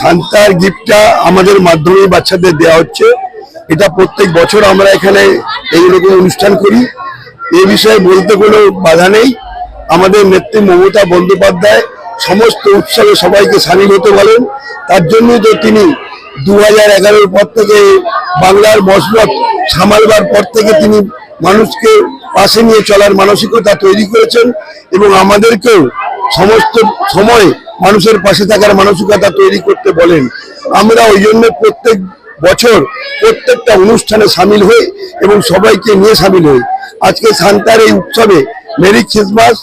সান্তার গিফটটা আমাদের মাধ্যমে বাচ্চাদের দেওয়া হচ্ছে। এটা প্রত্যেক বছর আমরা এখানে এইরকম অনুষ্ঠান করি। এ বিষয়ে বলতে কোনো বাধা নেই। আমাদের নেত্রী মমতা বন্দ্যোপাধ্যায় সমস্ত উৎসবে সবাইকে সামিল হতে বলেন। তার জন্য তো তিনি দু হাজার এগারোর পর থেকে বাংলার মসনদ সামালবার পর থেকে তিনি মানুষকে পাশে নিয়ে চলার মানসিকতা তৈরি করেছেন এবং আমাদেরকেও সমস্ত সময় মানুষের পাশে থাকার মানসিকতা তৈরি করতে বলেন। আমরা ওই জন্য প্রত্যেক বছর প্রত্যেকটা অনুষ্ঠানে সামিল হই এবং সবাইকে নিয়ে সামিল হই। আজকে সান্তার এই উৎসবে মেরি খ্রিসমাস,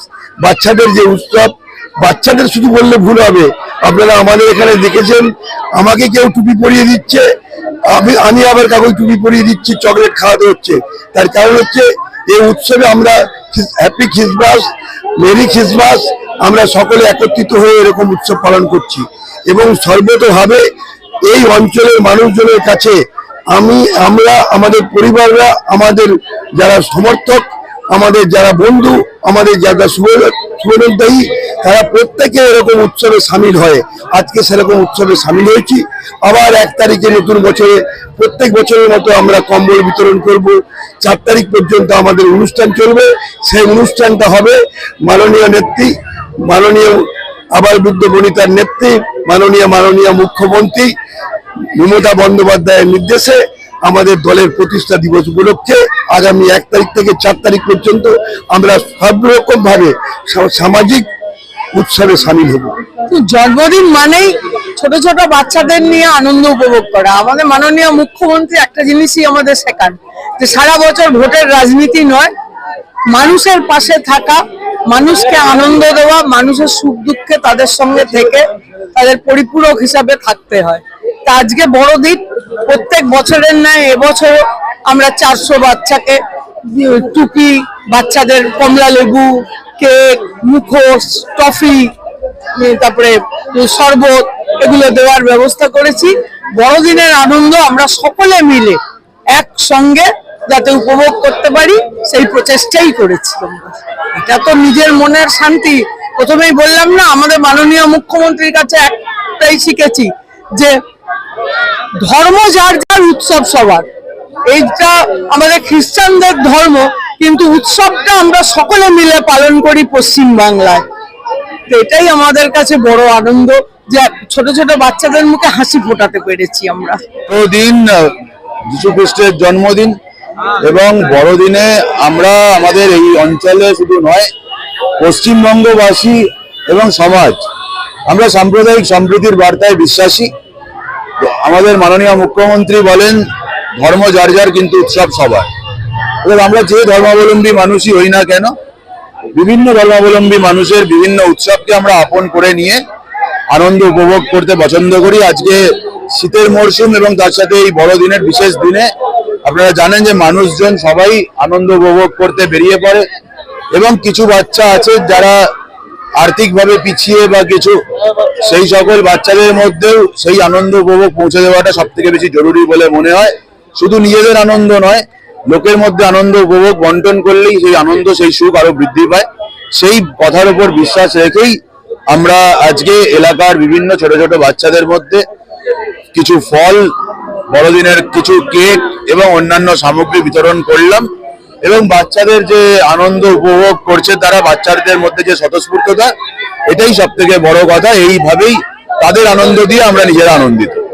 বাচ্চাদের যে উৎসব, বাচ্চাদের শুধু বললে ভুল হবে। আপনারা আমাদের এখানে দেখেছেন, আমাকে কেউ টুপি পরিয়ে দিচ্ছে, আমি আমি আবার কাগজ টুপি পরিয়ে দিচ্ছি, চকলেট খাওয়াতে হচ্ছে। তার কারণ হচ্ছে, এই উৎসবে আমরা হ্যাপি খ্রিসমাস, মেরি খ্রিসমাস আমরা সকলে একত্রিত হয়ে এরকম উৎসব পালন করছি। এবং সর্বতভাবে এই অঞ্চলের মানুষজনের কাছে আমি, আমরা, আমাদের পরিবাররা, আমাদের যারা সমর্থক, আমাদের যারা বন্ধু, আমাদের যারা শুভনোদ্দায়ী তারা প্রত্যেকে এরকম উৎসবে সামিল হয়। আজকে সেরকম উৎসবে সামিল হয়েছি। আবার এক তারিখে নতুন বছরে, প্রত্যেক বছরের মতো আমরা কম্বল বিতরণ করব। চার তারিখ পর্যন্ত আমাদের অনুষ্ঠান চলবে। সেই অনুষ্ঠানটা হবে মাননীয় নেত্রী মাননীয় আবার বৃদ্ধ বনিতার নেত্রী, মাননীয় মাননীয় মুখ্যমন্ত্রী মমতা বন্দ্যোপাধ্যায়ের নির্দেশে আমাদের দলের প্রতিষ্ঠা দিবস উপলক্ষে আগামী এক তারিখ থেকে চার তারিখ পর্যন্ত আমরা সব সামাজিক উৎসবে সামিল হব। জন্মদিন মানেই ছোট ছোট বাচ্চাদের নিয়ে আনন্দ উপভোগ করা। আমাদের মাননীয় মুখ্যমন্ত্রী একটা জিনিসই আমাদের শেখান, যে সারা বছর ভোটের রাজনীতি নয়, মানুষের পাশে থাকা মানুষকে আনন্দ দেওয়া, মানুষের সুখ দুঃখে তাদের সঙ্গে থেকে তাদের পরিপূরক হিসাবে থাকতে হয়। তা আজকে বড়দিন, প্রত্যেক বছরের ন্যায় এবছর আমরা চারশো বাচ্চাকে টুপি, বাচ্চাদের কমলা লেবু, কেক, মুখোশ, টফি তারপরে শরবত এগুলো দেওয়ার ব্যবস্থা করেছি। বড়দিনের আনন্দ আমরা সকলে মিলে একসঙ্গে যাতে উপভোগ করতে পারি, সেই প্রচেষ্টাই করেছি। এটা তো নিজের মনের শান্তি। প্রথমেই বললাম না, আমাদের মাননীয় মুখ্যমন্ত্রীর কাছে একটাই শিখেছি যে ধর্ম যার যার উৎসব সবার। এইটা আমাদের খ্রিস্টানদের ধর্ম, কিন্তু উৎসবটা আমরা সকলে মিলে পালন করি পশ্চিম বাংলায় তো এটাই আমাদের কাছে বড় আনন্দ যে ছোট ছোট বাচ্চাদের মুখে হাসি ফোটাতে পেরেছি আমরা। দিন যিশু খ্রিস্টের জন্মদিন এবং বড়দিনে আমরা আমাদের এই অঞ্চলে শুধু নয়, পশ্চিমবঙ্গবাসী এবং সমাজ, আমরা সাম্প্রদায়িক সম্প্রীতির বার্তায় বিশ্বাসী। আমাদের মাননীয় মুখ্যমন্ত্রী বলেন, ধর্ম যার যার, কিন্তু উৎসব সবার। আমরা যে ধর্মাবলম্বী মানুষই হই না কেন, বিভিন্ন ধর্মাবলম্বী মানুষের বিভিন্ন উৎসবকে আমরা আপন করে নিয়ে আনন্দ উপভোগ করতে পছন্দ করি। আজকে শীতের মরশুম এবং তার সাথে এই বড়দিনের বিশেষ দিনে আপনারা জানেন যে মানুষজন সবাই আনন্দ উপভোগ করতে বেরিয়ে পড়ে এবং কিছু বাচ্চা আছে যারা আর্থিকভাবে পিছিয়ে বা কিছু, সেই সকল বাচ্চাদের মধ্যেও সেই আনন্দ উপভোগ পৌঁছে দেওয়াটা সব থেকে বেশি জরুরি বলে মনে হয়। শুধু নিজেদের আনন্দ নয়, লোকের মধ্যে আনন্দ উপভোগ বন্টন করলেই সেই আনন্দ, সেই সুখ আরও বৃদ্ধি পায়। সেই কথার উপর বিশ্বাস রেখেই আমরা আজকে এলাকার বিভিন্ন ছোট ছোট বাচ্চাদের মধ্যে কিছু ফল বড়দিনের কিছু কেক এবং অন্যান্য সামগ্রী বিতরণ করলাম এবং বাচ্চাদের যে আনন্দ উপভোগ করছে তারা বাচ্চাদের মধ্যে যে স্বতঃস্ফূর্ততা, এটাই সব থেকে বড় কথা। এইভাবেই তাদের আনন্দ দিয়ে আমরা নিজেরা আনন্দিত।